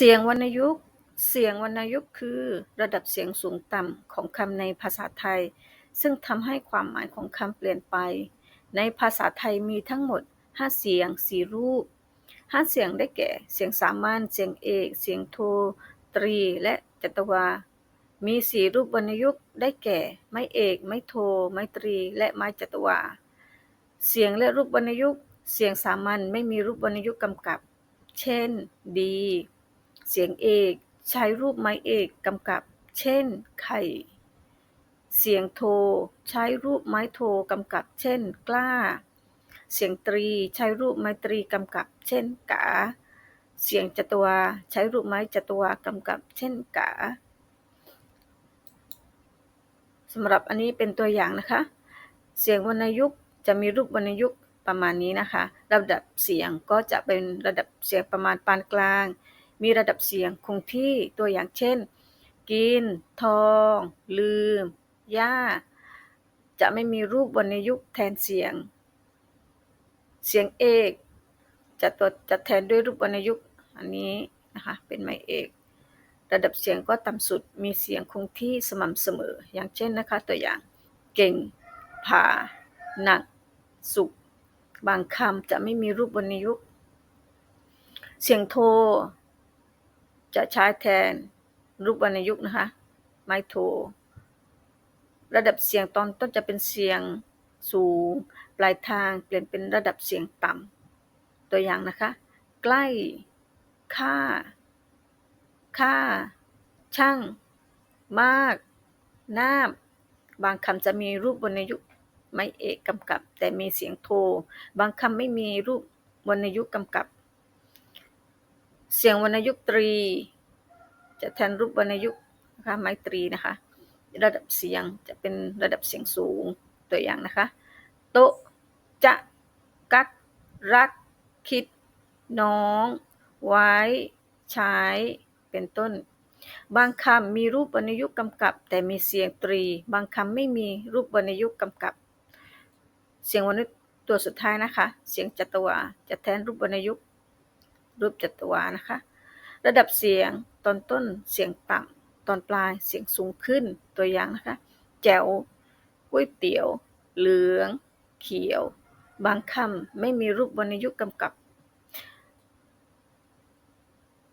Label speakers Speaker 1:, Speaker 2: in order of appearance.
Speaker 1: เสียงวรรณยุกต์ เสียงวรรณยุกต์คือระดับเสียงสูงต่ำของคำในภาษาไทย ซึ่งทำให้ความหมายของคำเปลี่ยนไป ในภาษาไทยมีทั้งหมด 5 เสียง 4 รูป 5 เสียงได้แก่ เสียงสามัญ เสียงเอก เสียงโท ตรี และจัตวา มี 4 รูปวรรณยุกต์ได้แก่ ไม้เอก ไม้โท ไม้ตรี และไม้จัตวา เสียงและรูปวรรณยุกต์ เสียงสามัญไม่มีรูปวรรณยุกต์กำกับ เช่น ดี เสียงเอกใช้รูปไม้เอกกำกับ เช่น ไข่ เสียงโท ใช้รูปไม้โทกำกับ เช่น กล้า เสียงตรีใช้รูปไม้ตรีกำกับ เช่น กา เสียงจัตวาใช้รูปไม้จัตวากำกับ เช่น กาสำหรับอันนี้เป็นตัวอย่างนะคะ เสียงวรรณยุกต์จะมีรูปวรรณยุกต์ประมาณนี้นะคะ ระดับเสียงก็จะเป็นระดับเสียงประมาณปานกลาง มีระดับเสียงคงที่ตัวอย่างเช่น กิน ทอง ลืม ย่า จะไม่มีรูปวรรณยุกต์แทนเสียง เสียงเอกจะตัวจะแทนด้วยรูปวรรณยุกต์อันนี้นะคะเป็นไม้เอก ระดับเสียงก็ต่ำสุดมีเสียงคงที่สม่ำเสมอ อย่างเช่นนะคะตัวอย่าง เก่ง ผ่า หนัก สุข บางคำจะไม่มีรูปวรรณยุกต์เสียงโท จะใช้แทนรูปวรรณยุกต์นะคะ ไม้โท ระดับเสียงตอนต้นจะเป็นเสียงสูง ปลายทางเปลี่ยนเป็นระดับเสียงต่ำตัวอย่างนะคะ ใกล้ ค่า ค่า ช่าง มากน้าบางคำจะมีรูปวรรณยุกต์ไม้เอกกำกับ แต่มีเสียงโท บางคำไม่มีรูปวรรณยุกต์กำกับ เสียงวรรณยุกตรี จะแทนรูปวรรณยุกนะคะไมตรีนะคะ ระดับเสียงจะเป็นระดับเสียงสูงตัวอย่างนะคะ โตจะกักรัก คิด น้อง ไว้ ใช้ เป็นต้น บางคำมีรูปวรรณยุกต์กำกับ แต่มีเสียงตรี บางคำไม่มีรูปวรรณยุกต์กำกับ เสียงวรรณยุกต์ตัวสุดท้ายนะคะ เสียงจัตวาจะแทนรูปวรรณยุกต์ รูปจัตวานะคะ ระดับเสียงตอนต้นเสียงต่ำตอนปลายเสียงสูงขึ้นตัวอย่างนะคะ แจ๋วก๋วยเตี๋ยว เหลือง เขียว บางคำไม่มีรูปวรรณยุกต์กำกับ